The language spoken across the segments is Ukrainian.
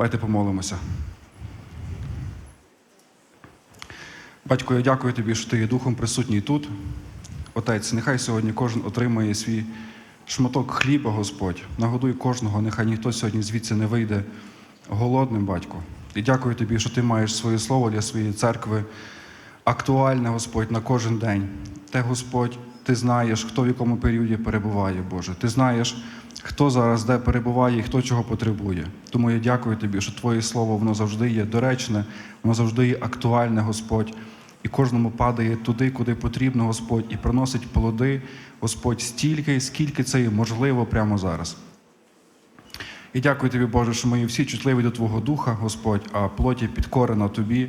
Давайте помолимося. Батько, я дякую тобі, що ти є духом присутній тут. Отець, нехай сьогодні кожен отримає свій шматок хліба, Господь. Нагодуй кожного, нехай ніхто сьогодні звідси не вийде голодним, батько. І дякую тобі, що ти маєш своє слово для своєї церкви актуальне, Господь, на кожен день. Те, Господь, ти знаєш, хто в якому періоді перебуває, Боже. Ти знаєш, хто зараз де перебуває і хто чого потребує. Тому я дякую тобі, що Твоє слово воно завжди є доречне, воно завжди є актуальне, Господь. І кожному падає туди, куди потрібно, Господь, і приносить плоди, Господь, стільки, скільки це є можливо прямо зараз. І дякую тобі, Боже, що ми всі чутливі до Твого Духа, Господь, а плоті підкорена Тобі.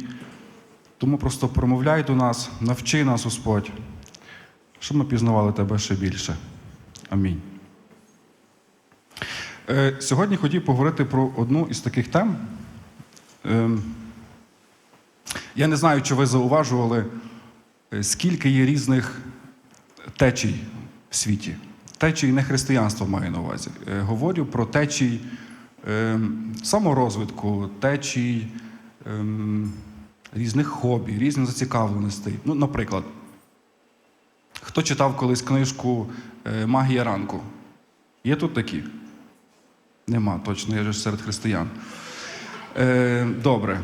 Тому просто промовляй до нас, навчи нас, Господь, щоб ми пізнавали Тебе ще більше. Амінь. Е, Сьогодні хотів поговорити про одну із таких тем. Ем, Я не знаю, чи ви зауважували, е, скільки є різних течій в світі. Течій не християнства маю на увазі. Е, Говорю про течій ем, саморозвитку, течій ем, різних хобі, різних зацікавленостей. Ну, наприклад, хто читав колись книжку Магія ранку? Є тут такі? Нема, точно, я ж серед християн. Е, добре.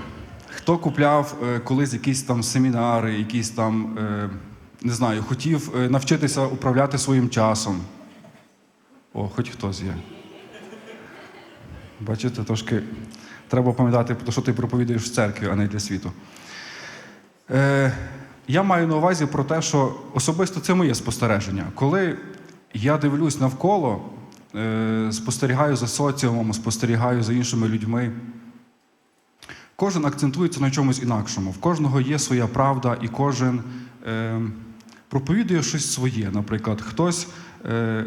Хто купляв е, колись якісь там семінари, якісь там, е, не знаю, хотів е, навчитися управляти своїм часом? О, хоч хтось є. Бачите, трошки треба пам'ятати, про що ти проповідуєш в церкві, а не для світу. Е, я маю на увазі про те, що особисто це моє спостереження. Коли я дивлюсь навколо, спостерігаю за соціумом, спостерігаю за іншими людьми, кожен акцентується на чомусь інакшому. В кожного є своя правда, і кожен е, проповідує щось своє. Наприклад, хтось е,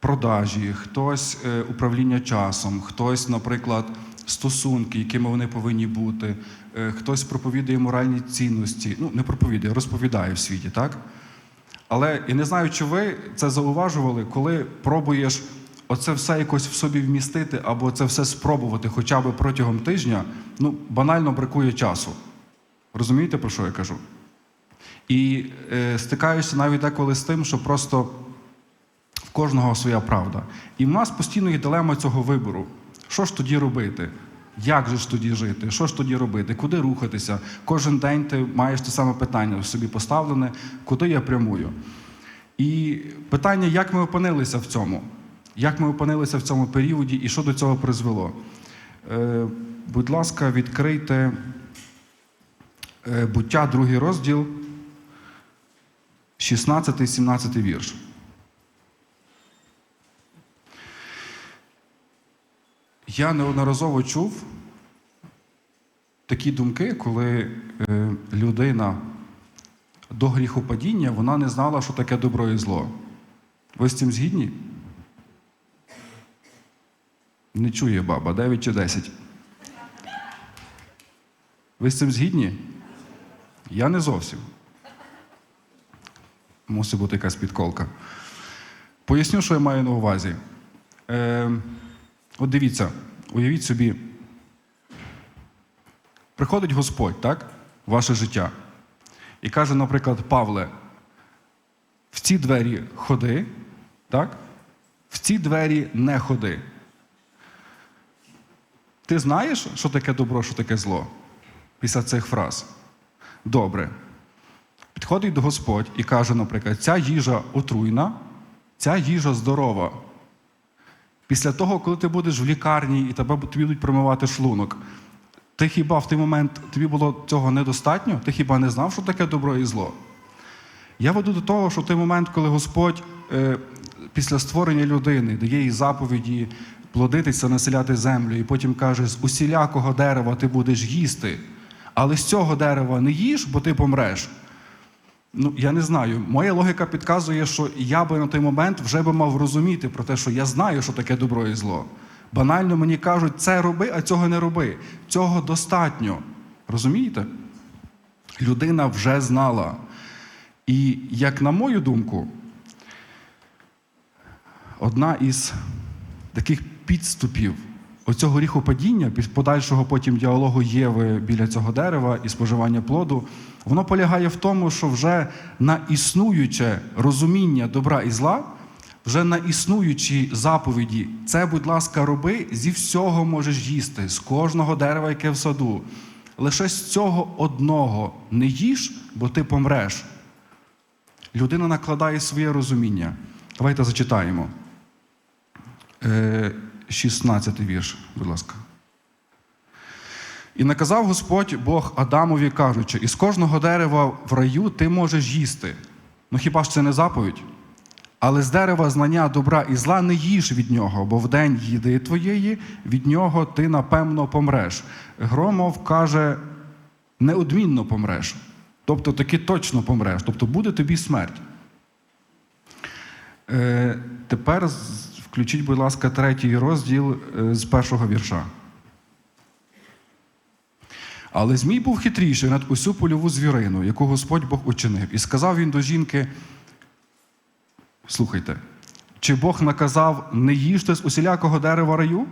продажі, хтось е, управління часом, хтось, наприклад, стосунки, якими вони повинні бути, е, хтось проповідує моральні цінності. Ну, не проповідує, розповідає в світі, так? Але я не знаю, чи ви це зауважували, коли пробуєш оце все якось в собі вмістити, або це все спробувати хоча б протягом тижня, ну, банально бракує часу. Розумієте, про що я кажу? І е, стикаюся навіть деколи з тим, що просто в кожного своя правда. І в нас постійно є дилема цього вибору. Що ж тоді робити? Як же ж тоді жити? Що ж тоді робити? Куди рухатися? Кожен день ти маєш те саме питання собі поставлене, куди я прямую? І питання, як ми опинилися в цьому? Як ми опинилися в цьому періоді і що до цього призвело? Е, будь ласка, відкрийте е, буття, другий розділ, 16-17 вірш. Я неодноразово чув такі думки, коли е, людина до гріхопадіння вона не знала, що таке добро і зло. Ви з цим згідні? Не чує баба, 9 чи 10. Ви з цим згідні? Я не зовсім. Мусить бути якась підколка. Поясню, що я маю на увазі. Е, от дивіться, уявіть собі, приходить Господь, так, ваше життя, і каже, наприклад, Павле, в ці двері ходи, так? В ці двері не ходи. Ти знаєш, що таке добро, що таке зло? Після цих фраз. Добре. Підходить до Господь і каже, наприклад, ця їжа отруйна, ця їжа здорова. Після того, коли ти будеш в лікарні і тебе тобі будуть промивати шлунок, ти хіба в той момент тобі було цього недостатньо? Ти хіба не знав, що таке добро і зло? Я веду до того, що в той момент, коли Господь е, після створення людини дає їй заповіді плодитися, населяти землю, і потім каже: з усілякого дерева ти будеш їсти, але з цього дерева не їж, бо ти помреш. Ну, я не знаю. Моя логіка підказує, що я би на той момент вже би мав розуміти про те, що я знаю, що таке добро і зло. Банально мені кажуть, це роби, а цього не роби. Цього достатньо. Розумієте? Людина вже знала. І, як на мою думку, одна із таких підступів оцього гріхопадіння, подальшого потім діалогу Єви біля цього дерева і споживання плоду, воно полягає в тому, що вже на існуюче розуміння добра і зла, вже на існуючі заповіді, це, будь ласка, роби, зі всього можеш їсти, з кожного дерева, яке в саду. Лише з цього одного не їж, бо ти помреш. Людина накладає своє розуміння. Давайте зачитаємо. Е, 16 вірш, будь ласка. І наказав Господь Бог Адамові, кажучи: із кожного дерева в раю ти можеш їсти. Ну хіба ж це не заповідь? Але з дерева знання добра і зла не їж від нього, бо в день їди твоєї, від нього ти напевно помреш. Громов каже, неодмінно помреш. Тобто таки точно помреш, тобто буде тобі смерть. Е, тепер включіть, будь ласка, третій розділ е, з першого вірша. Але Змій був хитріший над усю польову звірину, яку Господь Бог учинив, і сказав він до жінки: Слухайте, чи Бог наказав не їжте з усілякого дерева раю?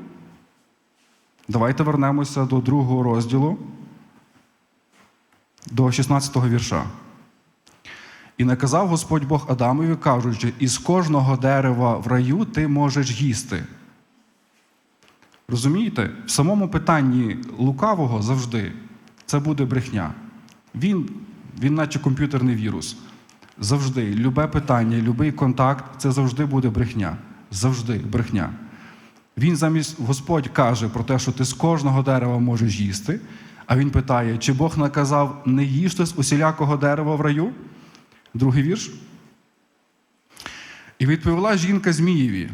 Давайте вернемося до другого розділу, до 16 вірша. І наказав Господь Бог Адамові, кажучи, із кожного дерева в раю ти можеш їсти. Розумієте, в самому питанні лукавого завжди це буде брехня. Він, він наче комп'ютерний вірус. Завжди, любе питання, любий контакт це завжди буде брехня. Завжди брехня. Він замість Господь каже про те, що ти з кожного дерева можеш їсти. А він питає, чи Бог наказав не їжте з усілякого дерева в раю? Другий вірш. І відповіла жінка Змієві: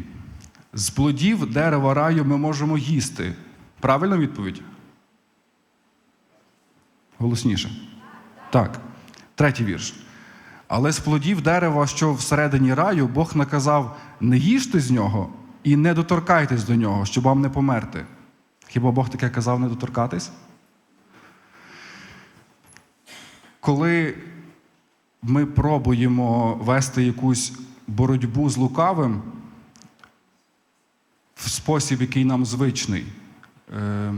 з плодів дерева раю ми можемо їсти. Правильна відповідь? Голосніше. Так. Третій вірш. Але з плодів дерева, що всередині раю, Бог наказав не їжте з нього і не доторкайтесь до нього, щоб вам не померти. Хіба Бог таке казав не доторкатись? Коли ми пробуємо вести якусь боротьбу з лукавим в спосіб, який нам звичний, е,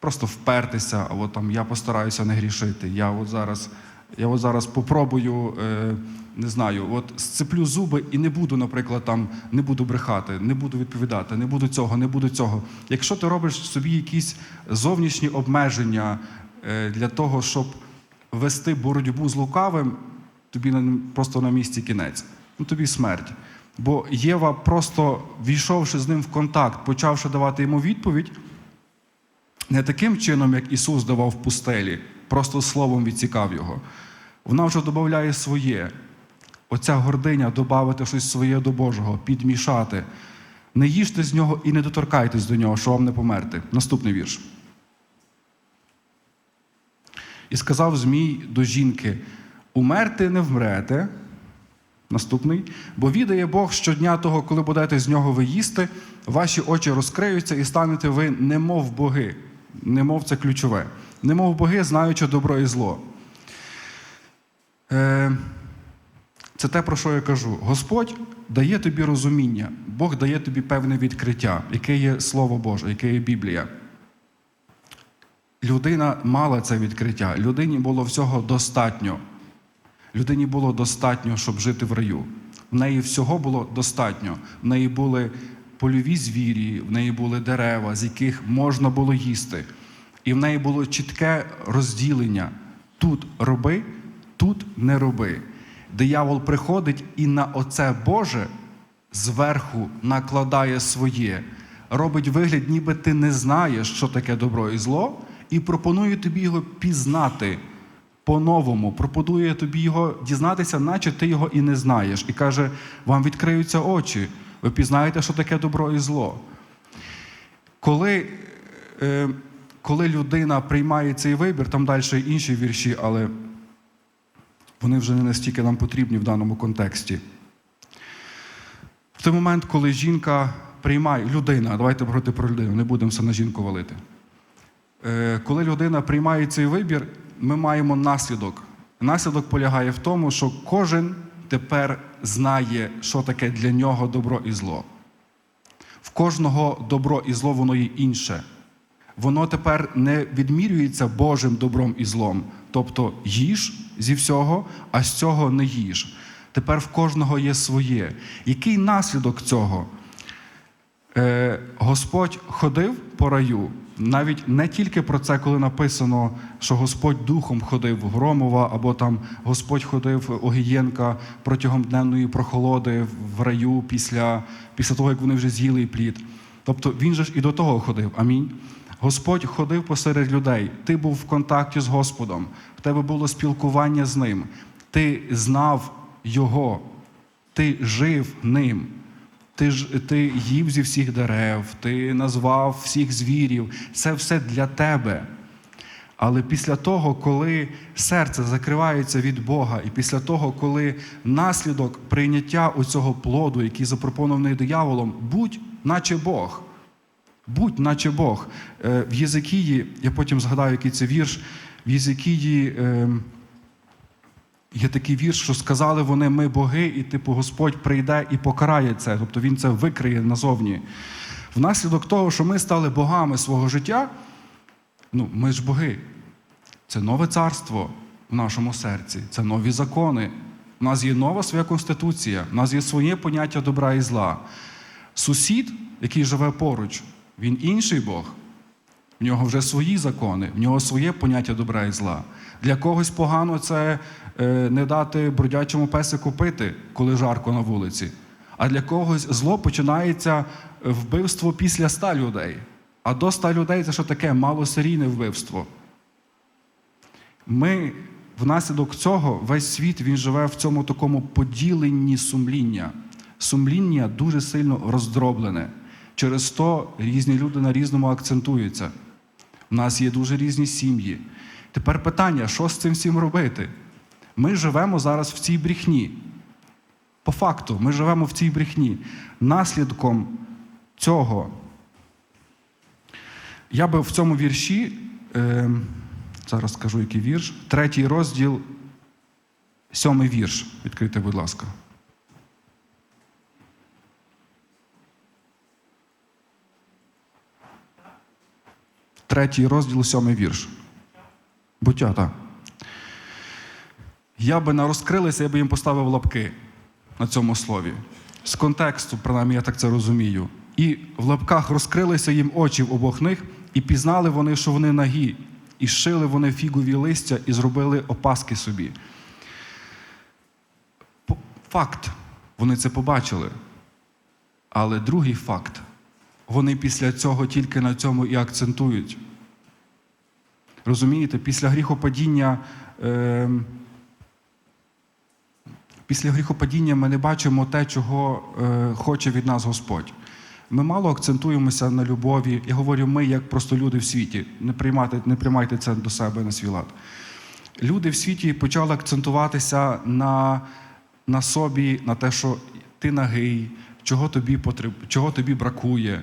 просто впертися, або там я постараюся не грішити. Я от зараз, я от зараз попробую, е, не знаю, от сцеплю зуби і не буду, наприклад, там не буду брехати, не буду відповідати, не буду цього, не буду цього. Якщо ти робиш собі якісь зовнішні обмеження е, для того, щоб вести боротьбу з лукавим, тобі просто на місці кінець. Ну тобі смерть. Бо Єва, просто війшовши з ним в контакт, почавши давати йому відповідь, не таким чином, як Ісус давав в пустелі, просто словом відсікав його. Вона вже додає своє. Оця гординя додати щось своє до Божого, підмішати. Не їжте з нього і не доторкайтесь до нього, що вам не померти. Наступний вірш. І сказав Змій до жінки: умерти не вмрете. Наступний, бо відає Бог щодня того, коли будете з нього ви їсти, ваші очі розкриються і станете ви немов боги. Немов це ключове. Немов боги, знаючи добро і зло. Е, це те, про що я кажу. Господь дає тобі розуміння, Бог дає тобі певне відкриття, яке є Слово Боже, яке є Біблія. Людина мала це відкриття, людині було всього достатньо. Людині було достатньо, щоб жити в раю. В неї всього було достатньо. В неї були польові звірі, в неї були дерева, з яких можна було їсти. І в неї було чітке розділення: тут роби, тут не роби. Диявол приходить і на оце Боже зверху накладає своє, робить вигляд, ніби ти не знаєш, що таке добро і зло, і пропонує тобі його пізнати по-новому, пропонує тобі його дізнатися, наче ти його і не знаєш. І каже: вам відкриються очі, ви пізнаєте, що таке добро і зло. Коли, е, коли людина приймає цей вибір, там далі інші вірші, але вони вже не настільки нам потрібні в даному контексті. В той момент, коли жінка приймає людина, давайте говорити про людину, не будемо все на жінку валити. Е, Коли людина приймає цей вибір, ми маємо наслідок. Наслідок полягає в тому, що кожен тепер знає, що таке для нього добро і зло. В кожного добро і зло воно є інше. Воно тепер не відмірюється Божим добром і злом. Тобто їж зі всього, а з цього не їж. Тепер в кожного є своє. Який наслідок цього? Е, Господь ходив по раю. Навіть не тільки про це, коли написано, що Господь духом ходив Громова, або там Господь ходив Огієнка протягом денної прохолоди в раю після, після того, як вони вже з'їли плід. Тобто він же ж і до того ходив. Амінь. Господь ходив посеред людей. Ти був в контакті з Господом, в тебе було спілкування з ним. Ти знав Його, ти жив ним. Ти ж ти їв зі всіх дерев, ти назвав всіх звірів. Це все для тебе. Але після того, коли серце закривається від Бога, і після того, коли наслідок прийняття оцього плоду, який запропонований дияволом, будь наче Бог. Будь наче Бог. Е, В Єзикії, я потім згадаю, який це вірш, в Єзикії. Є такий вірш, що сказали вони, ми боги, і типу Господь прийде і покарає це. Тобто Він це викриє назовні. Внаслідок того, що ми стали богами свого життя, ну, ми ж боги. Це нове царство в нашому серці, це нові закони. У нас є нова своя конституція, у нас є своє поняття добра і зла. Сусід, який живе поруч, він інший Бог. В нього вже свої закони, в нього своє поняття добра і зла. Для когось погано це е, не дати бродячому песику пити, коли жарко на вулиці. А для когось зло починається вбивство після ста людей. А до ста людей це що таке малосерійне вбивство. Ми внаслідок цього весь світ він живе в цьому такому поділенні сумління. Сумління дуже сильно роздроблене. Через то різні люди на різному акцентуються. У нас є дуже різні сім'ї. Тепер питання, що з цим всім робити? Ми живемо зараз в цій брехні. По факту, ми живемо в цій брехні. Наслідком цього, я би в цьому вірші, е, зараз скажу, який вірш, третій розділ, сьомий вірш. Відкрийте, будь ласка. Третій розділ, сьомий вірш. Буття, так. Я би не розкрилися, я би їм поставив лапки на цьому слові. З контексту, принаймні, я так це розумію. І в лапках розкрилися їм очі в обох них, і пізнали вони, що вони нагі, і шили вони фігові листя і зробили опаски собі. Факт, вони це побачили. Але другий факт, вони після цього тільки на цьому і акцентують. Розумієте, після гріхопадіння. Е, Після гріхопадіння ми не бачимо те, чого е, хоче від нас Господь. Ми мало акцентуємося на любові. Я говорю, ми як просто люди в світі. Не приймайте, не приймайте це до себе на свій лад. Люди в світі почали акцентуватися на, на собі, на те, що ти нагий, чого тобі, потреб... чого тобі бракує.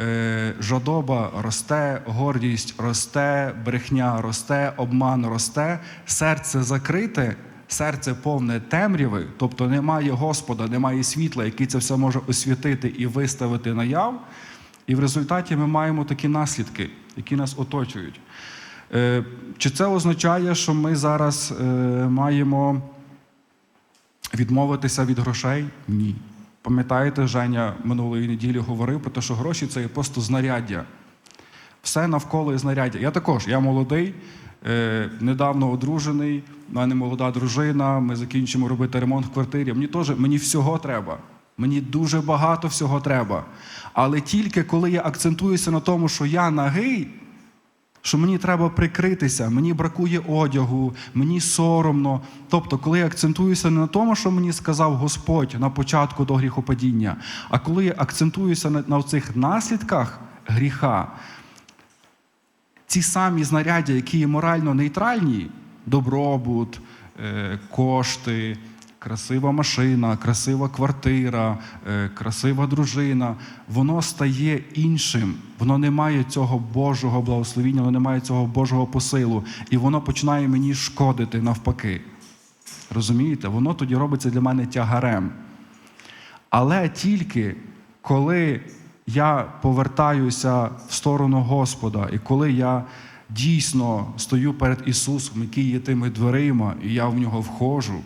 Е, жадоба росте, гордість росте, брехня росте, обман росте, серце закрите, серце повне темряви, тобто немає Господа, немає світла, який це все може освітити і виставити наяв. І в результаті ми маємо такі наслідки, які нас оточують. Е, Чи це означає, що ми зараз е, маємо відмовитися від грошей? Ні. Пам'ятаєте, Женя минулої неділі говорив про те, що гроші це є просто знаряддя. Все навколо є знаряддя. Я також, я молодий, е, недавно одружений, в мене молода дружина, ми закінчимо робити ремонт в квартирі. Мені теж мені всього треба. Мені дуже багато всього треба. Але тільки коли я акцентуюся на тому, що я нагий, що мені треба прикритися, мені бракує одягу, мені соромно. Тобто, коли я акцентуюся не на тому, що мені сказав Господь на початку до гріхопадіння, а коли я акцентуюся на, цих наслідках гріха, ці самі знаряддя, які є морально нейтральні, добробут, е, кошти, красива машина, красива квартира, е, красива дружина, воно стає іншим. Воно не має цього Божого благословіння, воно не має цього Божого посилу. І воно починає мені шкодити навпаки. Розумієте? Воно тоді робиться для мене тягарем. Але тільки коли я повертаюся в сторону Господа, і коли я дійсно стою перед Ісусом, який є тими дверима, і я в нього входжу,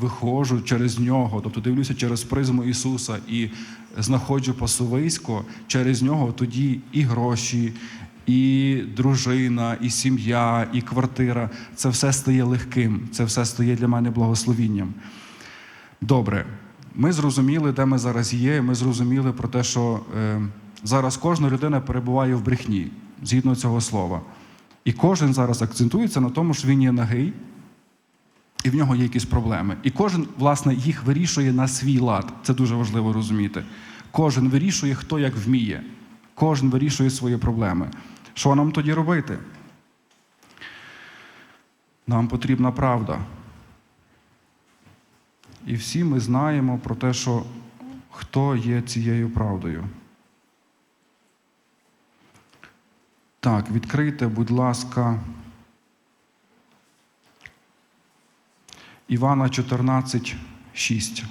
виходжу через нього, тобто дивлюся через призму Ісуса і знаходжу пасовисько, через нього тоді і гроші, і дружина, і сім'я, і квартира це все стає легким, це все стає для мене благословінням. Добре, ми зрозуміли, де ми зараз є. Ми зрозуміли про те, що е, зараз кожна людина перебуває в брехні згідно цього слова. І кожен зараз акцентується на тому, що він є нагий, і в нього є якісь проблеми. І кожен, власне, їх вирішує на свій лад. Це дуже важливо розуміти. Кожен вирішує, хто як вміє. Кожен вирішує свої проблеми. Що нам тоді робити? Нам потрібна правда. І всі ми знаємо про те, що хто є цією правдою. Так, відкрийте, будь ласка, Івана 14, 6.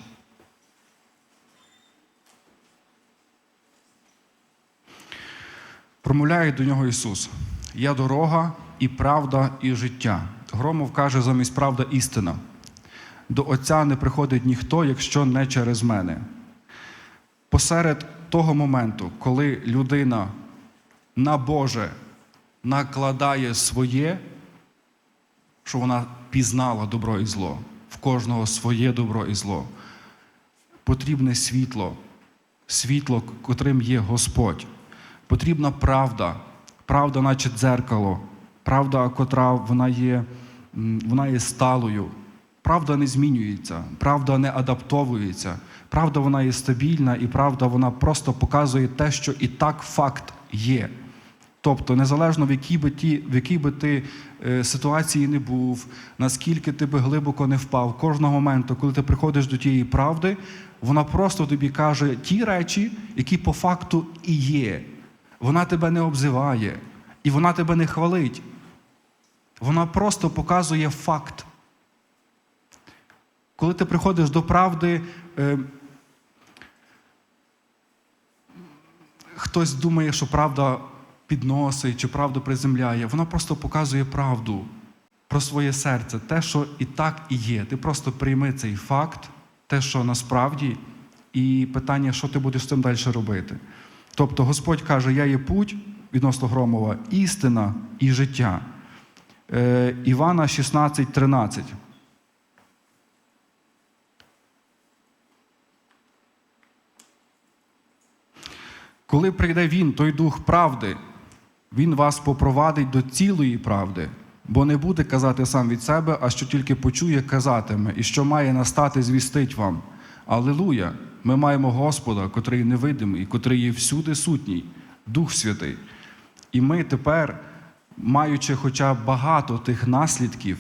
Промовляє до нього Ісус: Я дорога і правда, і життя. Громов каже замість правда істина. До Отця не приходить ніхто, якщо не через мене. Посеред того моменту, коли людина на Боже накладає своє, що вона пізнала добро і зло, в кожного своє добро і зло, потрібне світло, світло, котрим є Господь. Потрібна правда, правда, наче дзеркало, правда, котра вона є, вона є сталою. Правда не змінюється, правда не адаптовується, правда вона є стабільна, і правда вона просто показує те, що і так факт є. Тобто, незалежно в якій би ті, в якій би ти е, ситуації не був, наскільки ти би глибоко не впав, кожного моменту, коли ти приходиш до тієї правди, вона просто тобі каже ті речі, які по факту і є. Вона тебе не обзиває, і вона тебе не хвалить. Вона просто показує факт. Коли ти приходиш до правди, е, хтось думає, що правда підносить чи правду приземляє. Вона просто показує правду про своє серце, те, що і так і є. Ти просто прийми цей факт, те, що насправді, і питання, що ти будеш з цим далі робити. Тобто Господь каже: Я є путь відносно Громова, істина і життя. Е, Івана 16, 13. Коли прийде Він, той дух правди, Він вас попровадить до цілої правди, бо не буде казати сам від себе, а що тільки почує, казатиме, і що має настати, звістить вам. Алілуя! Ми маємо Господа, котрий невидимий, котрий є всюди сутній, Дух Святий. І ми тепер, маючи хоча б багато тих наслідків,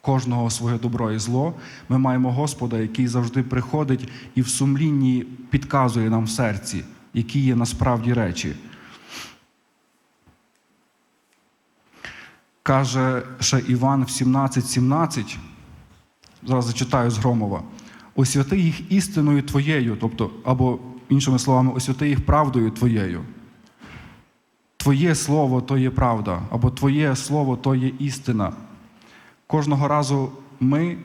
кожного своє добро і зло, ми маємо Господа, який завжди приходить і в сумлінні підказує нам в серці, які є насправді речі. Каже ще Іван в 17:17, зараз зачитаю з Громова, освяти їх істиною твоєю, тобто, або, іншими словами, освяти їх правдою твоєю. Твоє слово то є правда, або Твоє слово то є істина. Кожного разу ми,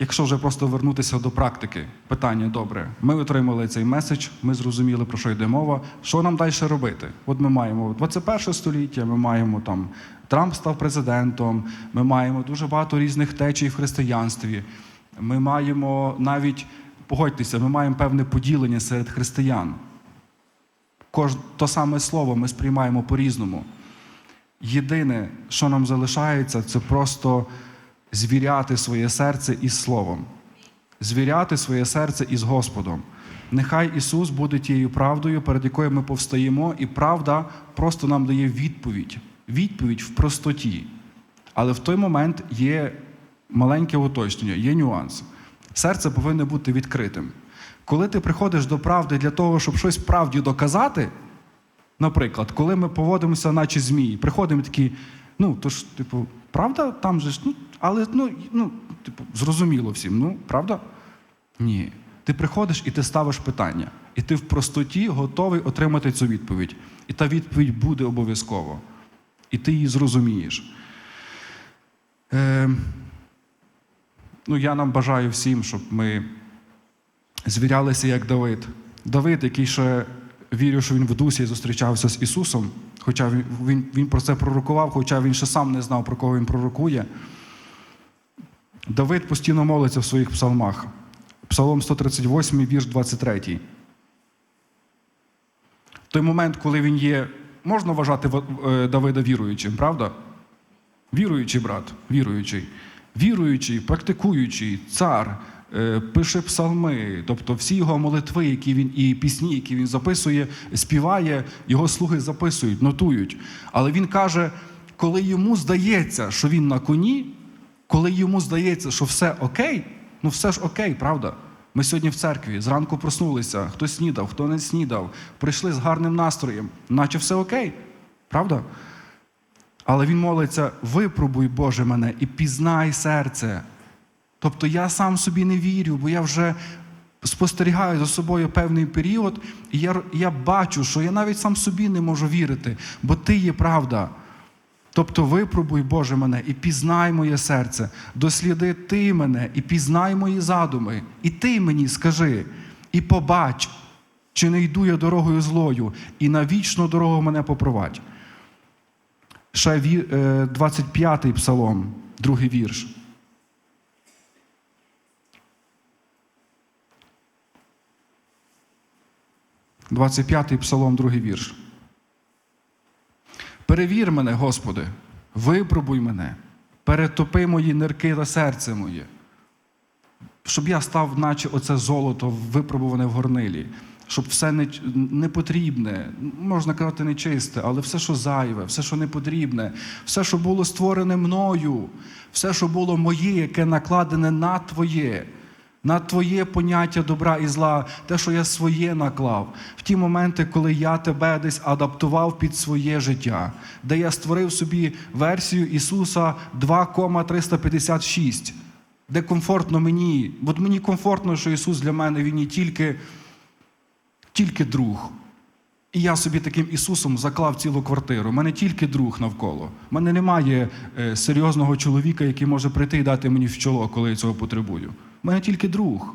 якщо вже просто вернутися до практики, питання добре. Ми отримали цей меседж, ми зрозуміли, про що йде мова. Що нам далі робити? От ми маємо 21 століття, ми маємо там Трамп став президентом, ми маємо дуже багато різних течій в християнстві. Ми маємо навіть, погодьтеся, ми маємо певне поділення серед християн. Кож, то саме слово ми сприймаємо по-різному. Єдине, що нам залишається, це просто звіряти своє серце із Словом, звіряти своє серце із Господом. Нехай Ісус буде тією правдою, перед якою ми повстаємо, і правда просто нам дає відповідь. Відповідь в простоті. Але в той момент є маленьке уточнення, є нюанс. Серце повинно бути відкритим. Коли ти приходиш до правди для того, щоб щось правді доказати, наприклад, коли ми поводимося, наче змії, приходимо такі, ну, то ж, типу, правда, там же ж, ну, але ну, ну, типу, зрозуміло всім, ну, правда? Ні. Ти приходиш і ти ставиш питання. і ти в простоті готовий отримати цю відповідь. І та відповідь буде обов'язково. І ти її зрозумієш. Е, ну, я нам бажаю всім, щоб ми звірялися як Давид. Давид, який ще вірю, що він в дусі зустрічався з Ісусом, хоча він, він, він про це пророкував, хоча він ще сам не знав, про кого він пророкує. Давид постійно молиться в своїх псалмах. Псалом 138, вірш 23. В той момент, коли він є, можна вважати е, Давида віруючим, правда? Віруючий брат, віруючий. Віруючий, практикуючий, цар, е, пише псалми, тобто всі його молитви, які він і пісні, які він записує, співає, його слуги записують, нотують. Але він каже, коли йому здається, що він на коні, коли йому здається, що все окей, ну все ж окей, правда? Ми сьогодні в церкві зранку проснулися, хто снідав, хто не снідав, прийшли з гарним настроєм, наче все окей, правда? Але він молиться: випробуй, Боже, мене і пізнай серце. Тобто я сам собі не вірю, бо я вже спостерігаю за собою певний період, і я, я бачу, що я навіть сам собі не можу вірити, бо ти є правда. Тобто випробуй, Боже, мене, і пізнай моє серце, досліди ти мене, і пізнай мої задуми, і ти мені скажи, і побач, чи не йду я дорогою злою, і на вічну дорогу мене попровадь. Ще е, 25-й псалом, другий вірш. Двадцять п'ятий псалом, другий вірш. Перевір мене, Господи, випробуй мене, перетопи мої нирки та серце моє, щоб я став, наче оце золото випробуване в горнилі, щоб все не- непотрібне, можна казати, нечисте, але все, що зайве, все, що не потрібне, все, що було створене мною, все, що було моє, яке накладене на Твоє. На твоє поняття добра і зла, те, що я своє наклав, в ті моменти, коли я тебе десь адаптував під своє життя, де я створив собі версію Ісуса 2,356, де комфортно мені. От мені комфортно, що Ісус для мене Він не тільки, тільки друг. І я собі таким Ісусом заклав цілу квартиру. У мене тільки друг навколо. У мене немає е, серйозного чоловіка, який може прийти і дати мені в чоло, коли я цього потребую. У мене тільки друг.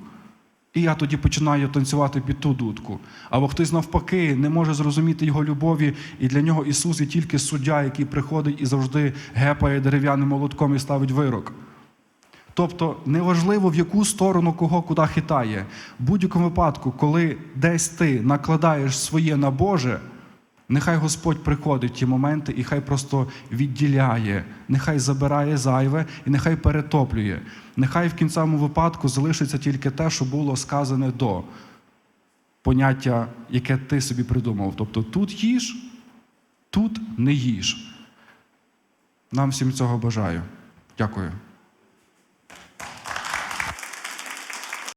І я тоді починаю танцювати під ту дудку. Або хтось навпаки не може зрозуміти його любові, і для нього Ісус є тільки суддя, який приходить і завжди гепає дерев'яним молотком і ставить вирок. Тобто неважливо, в яку сторону кого куди хитає. В будь-якому випадку, коли десь ти накладаєш своє на Боже, нехай Господь приходить в ті моменти і хай просто відділяє, нехай забирає зайве і нехай перетоплює. Нехай в кінцевому випадку залишиться тільки те, що було сказане до поняття, яке ти собі придумав. Тобто тут їж, тут не їж. Нам всім цього бажаю. Дякую.